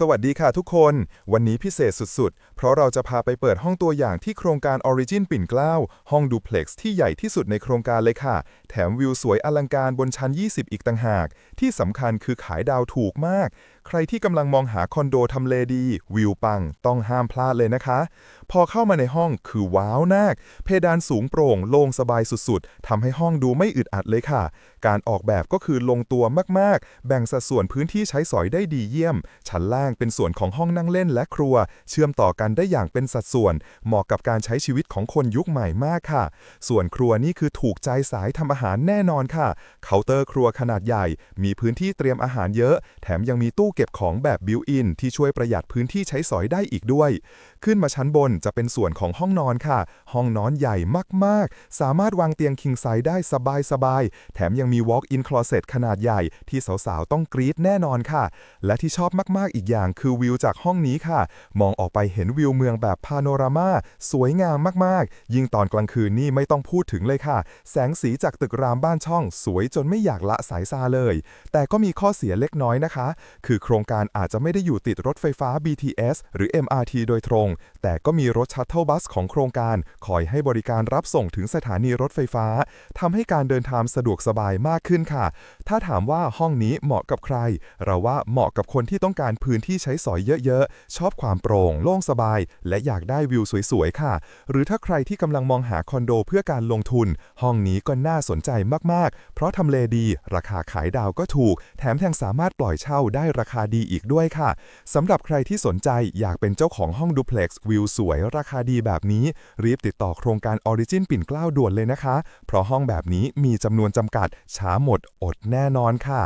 สวัสดีค่ะทุกคน วันนี้พิเศษสุดๆ เพราะเราจะพาไปเปิดห้องตัวอย่างที่โครงการ Origin ปิ่นเกล้า ห้องดูเพล็กซ์ที่ใหญ่ที่สุดในโครงการเลยค่ะ แถมวิวสวยอลังการบนชั้น 20 อีกต่างหาก ที่สำคัญคือขายดาวถูกมาก ใครที่กำลังมองหาคอนโดทำเลดี วิวปัง ต้องห้ามพลาดเลยนะคะ พอเข้ามาในห้องคือว้าวมากเพดานสูงโปร่งโล่งสบายสุดๆทำให้ห้องดูไม่อึดอัดเลยค่ะ การออกแบบก็คือลงตัวมากๆ แบ่งสัดส่วนพื้นที่ใช้สอยได้ดีเยี่ยม ชั้นล่างเป็นส่วนของห้องนั่งเล่นและครัว เชื่อมต่อกันได้อย่างเป็นสัดส่วน เหมาะกับการใช้ชีวิตของคนยุคใหม่มากค่ะ ส่วนครัวนี่คือถูกใจสายทำอาหารแน่นอนค่ะ เคาน์เตอร์ครัวขนาดใหญ่ มีพื้นที่เตรียมอาหารเยอะ แถมยังมีตู้เก็บของแบบบิวอินที่ช่วยประหยัดพื้นที่ใช้สอยได้อีกด้วย ขึ้นมาชั้นบนจะเป็นส่วนของห้องนอนค่ะ ห้องนอนใหญ่มากๆ สามารถวางเตียงคิงไซส์ได้สบายๆ แถมยังมี walk-in closet ขนาดใหญ่ ที่สาวๆ ต้องกรี๊ดแน่นอนค่ะ และที่ชอบมากๆอีกอย่างอย่างคือวิวจากห้องนี้ค่ะ มองออกไปเห็นวิวเมืองแบบพาโนรามาสวยงามมากๆ ยิ่งตอนกลางคืนนี่ไม่ต้องพูดถึงเลยค่ะ แสงสีจากตึกรามบ้านช่อง สวยจนไม่อยากละสายตาเลย แต่ก็มีข้อเสียเล็กน้อยนะคะ คือโครงการอาจจะไม่ได้อยู่ติดรถไฟฟ้า BTS หรือ MRT โดยตรง แต่ก็มีรถชัตเทิลบัสของโครงการคอยให้บริการรับส่งถึงสถานีรถไฟฟ้าทำให้การเดินทางสะดวกสบายมากขึ้นค่ะ ถ้าถามว่าห้องนี้เหมาะกับใคร เราว่าเหมาะกับคนที่ต้องการพื้นที่ใช้สอยเยอะๆ ชอบความโปร่ง โล่งสบาย และอยากได้วิวสวยๆ ค่ะ หรือถ้าใครที่กำลังมองหาคอนโดเพื่อการลงทุน ห้องนี้ก็น่าสนใจมากๆ เพราะทำเลดี ราคาขายดาวก็ถูก แถมยังสามารถปล่อยเช่าได้ราคาดีอีกด้วยค่ะสำหรับใครที่สนใจอยากเป็นเจ้าของห้องดูเพล็กซ์วิวสวย ราคาดีแบบนี้ รีบติดต่อโครงการ Origin ปิ่นเกล้าด่วนเลยนะคะ เพราะห้องแบบนี้มีจำนวนจำกัด ช้าหมดอดแน่นอนค่ะ